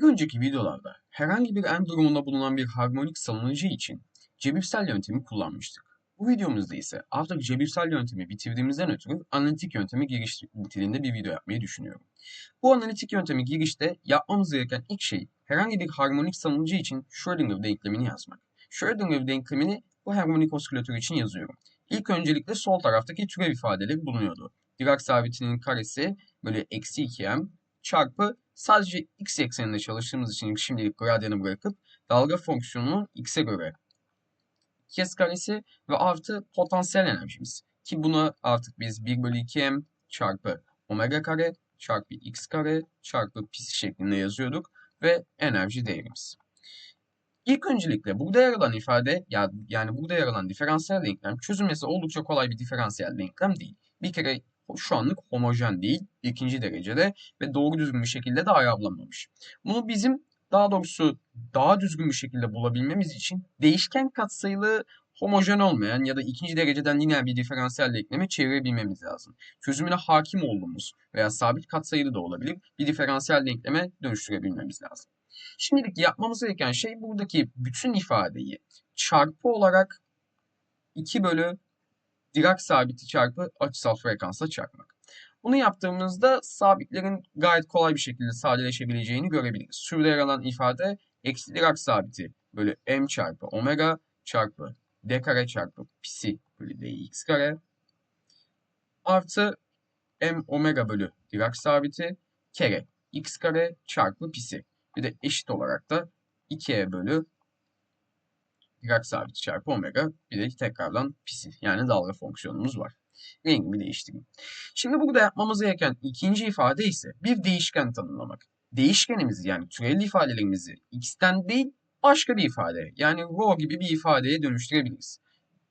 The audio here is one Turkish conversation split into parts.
Bir önceki videolarda herhangi bir n durumunda bulunan bir harmonik salınıcı için cebirsel yöntemi kullanmıştık. Bu videomuzda ise artık cebirsel yöntemi bitirdiğimizden ötürü analitik yönteme giriş niteliğinde bir video yapmayı düşünüyorum. Bu analitik yönteme girişte yapmamız gereken ilk şey herhangi bir harmonik salınıcı için Schrödinger denklemini yazmak. Schrödinger denklemini bu harmonik osiklatör için yazıyorum. İlk öncelikle sol taraftaki türev ifadeleri bulunuyordu. Dirac sabitinin karesi bölü eksi 2m çarpı sadece x ekseninde çalıştığımız için şimdilik gradyanı bırakıp dalga fonksiyonunun x'e göre kes karesi ve artı potansiyel enerjimiz. Ki buna artık biz 1 bölü 2m çarpı omega kare çarpı x kare çarpı psi şeklinde yazıyorduk ve enerji değerimiz. İlk öncelikle burada yer alan ifade yani burada yer alan diferansiyel denklem çözülmesi oldukça kolay bir diferansiyel denklem değil. Bir kere şu anlık homojen değil, ikinci derecede ve doğru düzgün bir şekilde de ayarlanmamış. Bunu bizim daha doğrusu daha düzgün bir şekilde bulabilmemiz için değişken katsayılı homojen olmayan ya da ikinci dereceden lineer bir diferansiyel denklemi çevirebilmemiz lazım. Çözümüne hakim olduğumuz veya sabit katsayılı da olabilir bir diferansiyel denkleme dönüştürebilmemiz lazım. Şimdilik yapmamız gereken şey buradaki bütün ifadeyi çarpı olarak 2 bölü Dirac sabiti çarpı açısal frekansla çarpmak. Bunu yaptığımızda sabitlerin gayet kolay bir şekilde sadeleşebileceğini görebiliriz. Şurada yer alan ifade eksi Dirac sabiti bölü m çarpı omega çarpı d kare çarpı psi bölü dx kare artı m omega bölü Dirac sabiti kere x kare çarpı psi. Bir de eşit olarak da 2e bölü Dirac sabiti çarpı omega bir de tekrardan psi yani dalga fonksiyonumuz var. Rengimi değiştireyim. Şimdi burada yapmamız gereken ikinci ifade ise bir değişken tanımlamak. Değişkenimizi yani türevli ifadelerimizi x'ten değil başka bir ifade yani rho gibi bir ifadeye dönüştürebiliriz.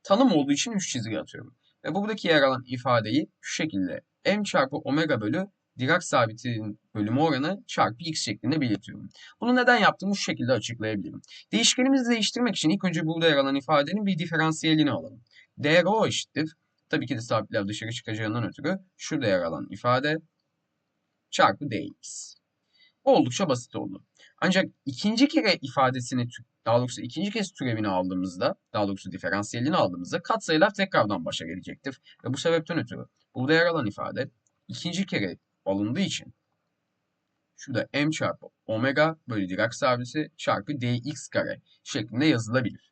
Tanım olduğu için 3 çizgi atıyorum. Ve buradaki yer alan ifadeyi şu şekilde m çarpı omega bölü Dirac sabitinin bölümü oranı çarpı x şeklinde belirtiyorum. Bunu neden yaptığımı şu şekilde açıklayabilirim. Değişkenimizi değiştirmek için ilk önce burada yer alan ifadenin bir diferansiyelini alalım. d rho eşittir. Tabii ki de sabitler dışarı çıkacağından ötürü şurada yer alan ifade çarpı dx. Oldukça basit oldu. Ancak ikinci kere ifadesini daha doğrusu ikinci kez türevini aldığımızda, daha doğrusu diferansiyelini aldığımızda katsayılar tekrardan başa gelecektir. Ve bu sebepten ötürü burada yer alan ifade ikinci kere alındığı için şurada m çarpı omega bölü Dirac sabiti çarpı dx kare şeklinde yazılabilir.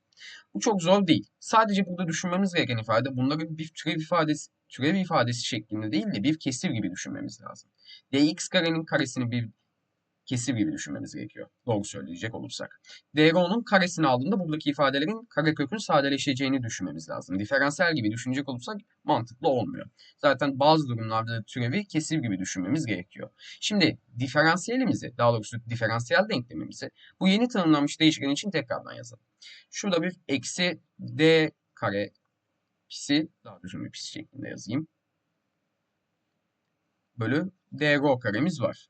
Bu çok zor değil. Sadece burada düşünmemiz gereken ifade bunları bir türev ifadesi, türev ifadesi şeklinde değil de bir kesir gibi düşünmemiz lazım. dx karenin karesini bir kesir gibi düşünmemiz gerekiyor. Doğru söyleyecek olursak. DRO'nun karesini aldığında buradaki ifadelerin karekökün sadeleşeceğini düşünmemiz lazım. Diferansiyel gibi düşünecek olursak mantıklı olmuyor. Zaten bazı durumlarda türevi kesir gibi düşünmemiz gerekiyor. Şimdi diferansiyelimizi, daha doğrusu diferansiyel denklemimizi bu yeni tanımlanmış değişken için tekrardan yazalım. Şurada bir eksi d kare pisi, daha düzgün bir pisi şeklinde yazayım. Bölü d rho karemiz var.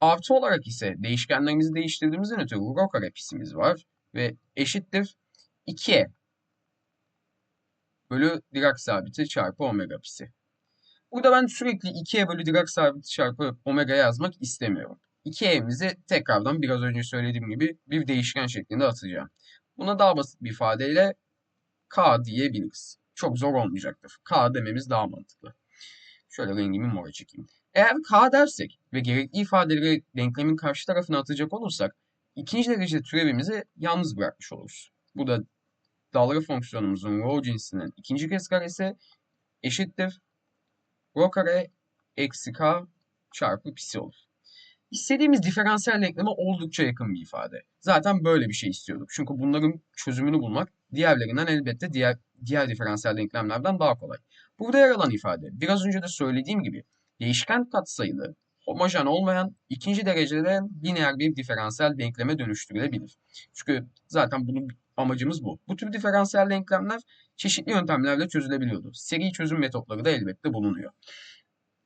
Artı olarak ise değişkenlerimizi değiştirdiğimizden ötürü rho kare pisimiz var. Ve eşittir 2'ye bölü Dirac sabiti çarpı omega pisi. Burada ben sürekli 2'ye bölü Dirac sabiti çarpı omega yazmak istemiyorum. 2e'mizi tekrardan biraz önce söylediğim gibi bir değişken şeklinde atacağım. Buna daha basit bir ifadeyle k diyebiliriz. Çok zor olmayacaktır. k dememiz daha mantıklı. Şöyle rengimi mora çekeyim. Eğer k dersek ve gerekli ifadeleri denklemin karşı tarafına atacak olursak ikinci derece türevimizi yalnız bırakmış oluruz. Bu da dalga fonksiyonumuzun rho cinsinin ikinci kez karesi eşittir rho kare eksi k çarpı psi olur. İstediğimiz diferansiyel denkleme oldukça yakın bir ifade. Zaten böyle bir şey istiyorduk. Çünkü bunların çözümünü bulmak diğerlerinden elbette diğer, diğer diferansiyel denklemlerden daha kolay. Burada yer alan ifade biraz önce de söylediğim gibi değişken katsayılı, homojen olmayan ikinci derecede lineer bir diferansiyel denkleme dönüştürülebilir. Çünkü zaten bunun amacımız bu. Bu tür diferansiyel denklemler çeşitli yöntemlerle çözülebiliyordu. Seri çözüm metotları da elbette bulunuyor.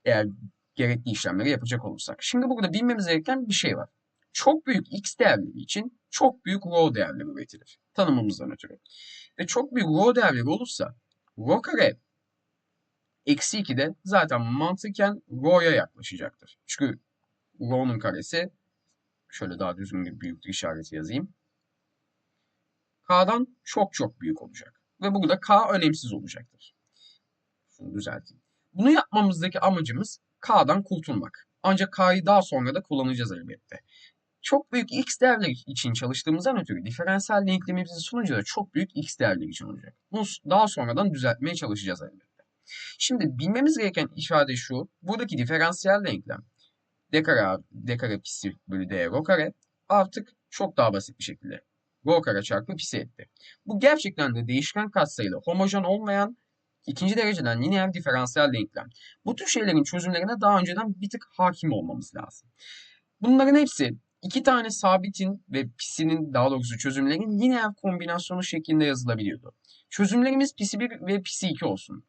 Eğer gerekli işlemleri yapacak olursak. Şimdi burada bilmemiz gereken bir şey var. Çok büyük x değerleri için çok büyük rho değerleri üretilir. Tanımımızdan ötürü. Ve çok büyük rho değerleri olursa rho kare Eksi 2 de zaten mantıken rho'ya yaklaşacaktır. Çünkü rho'nun karesi Şöyle daha düzgün bir büyüklük işareti yazayım. K'dan çok çok büyük olacak. Ve burada K önemsiz olacaktır. Şunu düzelteyim. Bunu yapmamızdaki amacımız K'dan kurtulmak. Ancak K'yı daha sonra da kullanacağız elbette. Çok büyük x değerleri için çalıştığımızdan ötürü diferansiyel denklemimizin sonucu da çok büyük x değerleri için olacak. Bunu daha sonradan düzeltmeye çalışacağız elbette. Şimdi bilmemiz gereken ifade şu. Buradaki diferansiyel denklem d kare, d kare pisi bölü d rho kare artık çok daha basit bir şekilde rho kare çarpı pisi etti. Bu gerçekten de değişken katsayılı homojen olmayan ikinci dereceden lineer diferansiyel denklem. Bu tür şeylerin çözümlerine daha önceden bir tık hakim olmamız lazım. Bunların hepsi iki tane sabitin ve pisinin daha doğrusu çözümlerin lineer kombinasyonu şeklinde yazılabiliyordu. Çözümlerimiz pisi 1 ve pisi 2 olsun.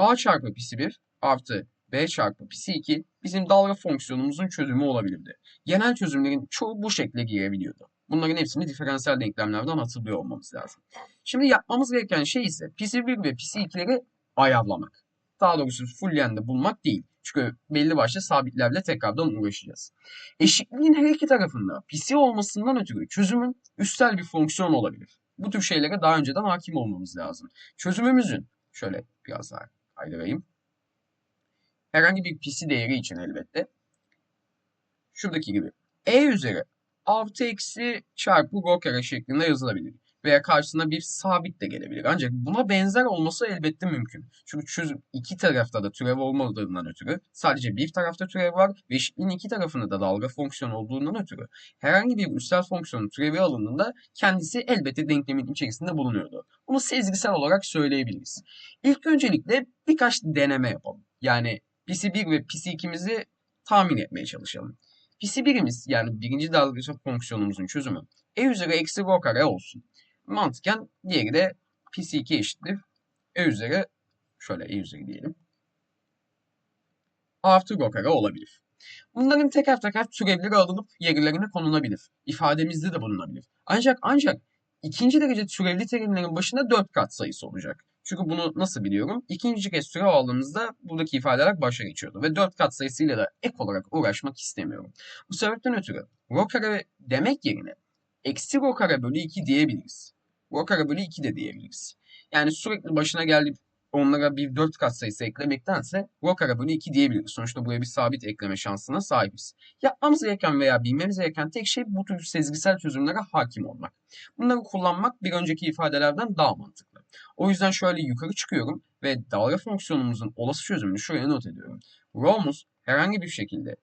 A çarpı pisi 1 artı b çarpı pisi 2 bizim dalga fonksiyonumuzun çözümü olabilirdi. Genel çözümlerin çoğu bu şekle girebiliyordu. Bunların hepsini diferansiyel denklemlerden hatırlıyor olmamız lazım. Şimdi yapmamız gereken şey ise pisi 1 ve pisi 2'leri ayarlamak. Daha doğrusu fullyen'de bulmak değil. Çünkü belli başlı sabitlerle tekrardan uğraşacağız. Eşitliğin her iki tarafında pisi olmasından ötürü çözümün üstel bir fonksiyon olabilir. Bu tür şeylere daha önceden hakim olmamız lazım. Çözümümüzün, şöyle biraz daha kaydırayım. Herhangi bir pisi değeri için elbette. Şuradaki gibi. E üzeri artı eksi çarpı rho kare şeklinde yazılabilir veya karşısına bir sabit de gelebilir. Ancak buna benzer olması elbette mümkün. Çünkü çözüm iki tarafta da türev olmadığından ötürü sadece bir tarafta türev var ve eşitliğin iki tarafında da dalga fonksiyonu olduğundan ötürü herhangi bir üstel fonksiyonun türevi alındığında kendisi elbette denklemin içerisinde bulunuyordu. Bunu sezgisel olarak söyleyebiliriz. İlk öncelikle birkaç deneme yapalım. Yani pisi 1 ve pisi 2'mizi tahmin etmeye çalışalım. Pisi birimiz yani birinci dalga fonksiyonumuzun çözümü e üzeri eksi rho kare olsun. Mantıken diğeri de psi 2 eşittir. E üzeri şöyle e üzeri diyelim. Artı rho kare olabilir. Bunların teker teker türevleri alınıp yerlerine konulabilir. İfademizde de bulunabilir. Ancak ancak ikinci derece türevli terimlerin başında 4 kat sayısı olacak. Çünkü bunu nasıl biliyorum? İkinci kez türev aldığımızda buradaki ifadeler başa geçiyordu. Ve 4 kat sayısıyla da ek olarak uğraşmak istemiyorum. Bu sebepten ötürü rho demek yerine eksi rho bölü 2 diyebiliriz. Kare bölü 2 de diyebiliriz. Yani sürekli başına gelip onlara bir 4 katsayısı eklemektense rho kare bölü 2 diyebiliriz. Sonuçta buraya bir sabit ekleme şansına sahibiz. Yapmamız gereken veya bilmemiz gereken tek şey bu tür sezgisel çözümlere hakim olmak. Bunları kullanmak bir önceki ifadelerden daha mantıklı. O yüzden şöyle yukarı çıkıyorum ve dalga fonksiyonumuzun olası çözümünü şuraya not ediyorum. Rho'muz herhangi bir şekilde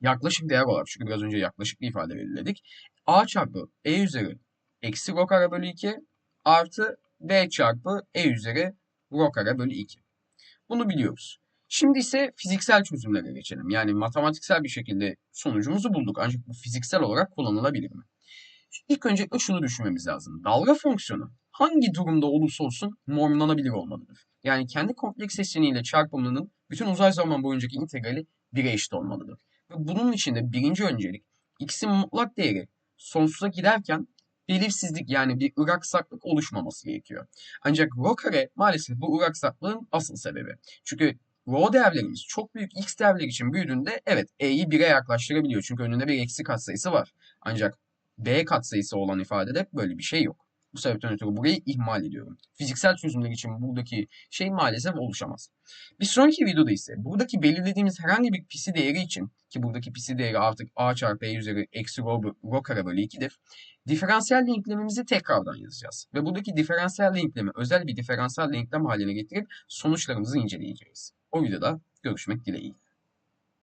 yaklaşık değer olarak çünkü biraz önce yaklaşık bir ifade belirledik. A çarpı E üzeri eksi rho kare bölü 2 artı b çarpı e üzeri rho kare bölü 2. Bunu biliyoruz. Şimdi ise fiziksel çözümlere geçelim. Yani matematiksel bir şekilde sonucumuzu bulduk. Ancak bu fiziksel olarak kullanılabilir mi? İlk önce şunu düşünmemiz lazım. Dalga fonksiyonu hangi durumda olursa olsun normlanabilir olmalıdır. Yani kendi kompleks seçeneğiyle çarpımının bütün uzay zaman boyuncaki integrali 1'e eşit olmalıdır. Ve bunun için de birinci öncelik x'in mutlak değeri sonsuza giderken belirsizlik yani bir ıraksaklık oluşmaması gerekiyor. Ancak rho kare maalesef bu ıraksaklığın asıl sebebi. Çünkü rho değerlerimiz çok büyük x değerler için büyüdüğünde evet e'yi 1'e yaklaştırabiliyor. Çünkü önünde bir eksi katsayısı var. Ancak b katsayısı olan ifadede böyle bir şey yok. Bu sebepten ötürü burayı ihmal ediyorum. Fiziksel çözümler için buradaki şey maalesef oluşamaz. Bir sonraki videoda ise buradaki belirlediğimiz herhangi bir pisi değeri için ki buradaki pisi değeri artık a çarpı e üzeri eksi rho, rho kare bölü 2'dir. Diferansiyel denklemimizi tekrardan yazacağız. Ve buradaki diferansiyel denklemi özel bir diferansiyel denklem haline getirip sonuçlarımızı inceleyeceğiz. O videoda görüşmek dileğiyle.